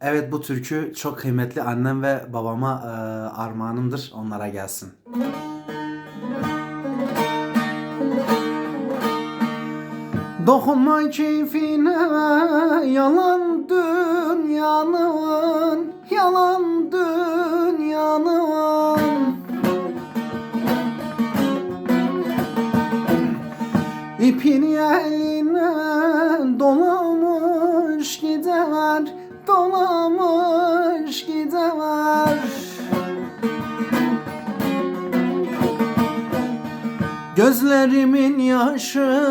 Evet bu türkü çok kıymetli annem ve babama e, armağanımdır. Onlara gelsin. Dokunma keyfine yalan dünyanın Yalan dünyanın İpini eline Gözlerimin yaşı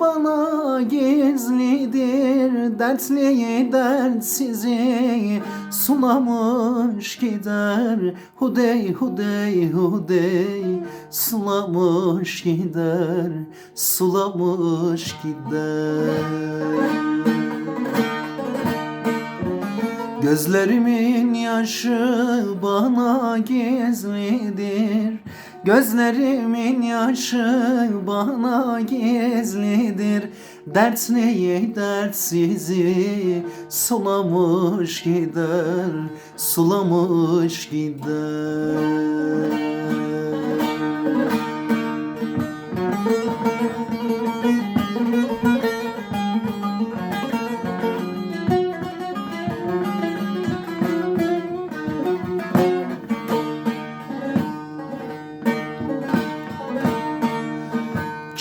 bana gizlidir Dertliyi dertsizi sulamış gider. Hudey hudey hudey sulamış gider Sulamış gider. Gözlerimin yaşı bana gizlidir Gözlerimin yaşı bana gizlidir. Dertliyi dertsizi sulamış gider Sulamış gider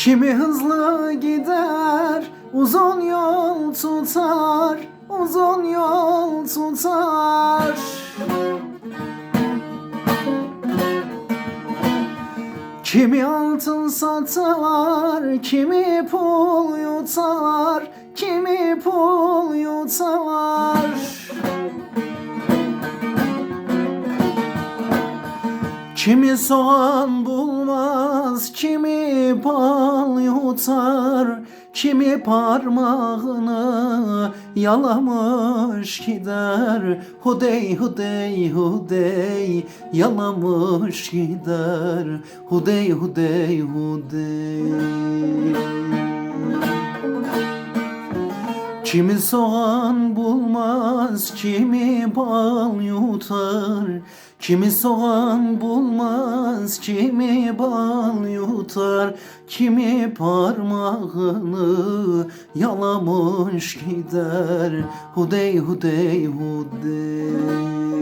Kimi hızlı gider, uzun yol tutar, uzun yol tutar. Kimi altın satar, kimi pul yutar, kimi pul yutar. Kimi soğan bulmaz, kimi bal yutar, kimi parmağını yalamış gider. Hudey hudey hudey yalamış gider. Hudey hudey hudey. Kimi soğan bulmaz, kimi bal yutar. Kimi soğan bulmaz, kimi bal yutar. Kimi parmağını yalamış gider. Hudey hudey hudey.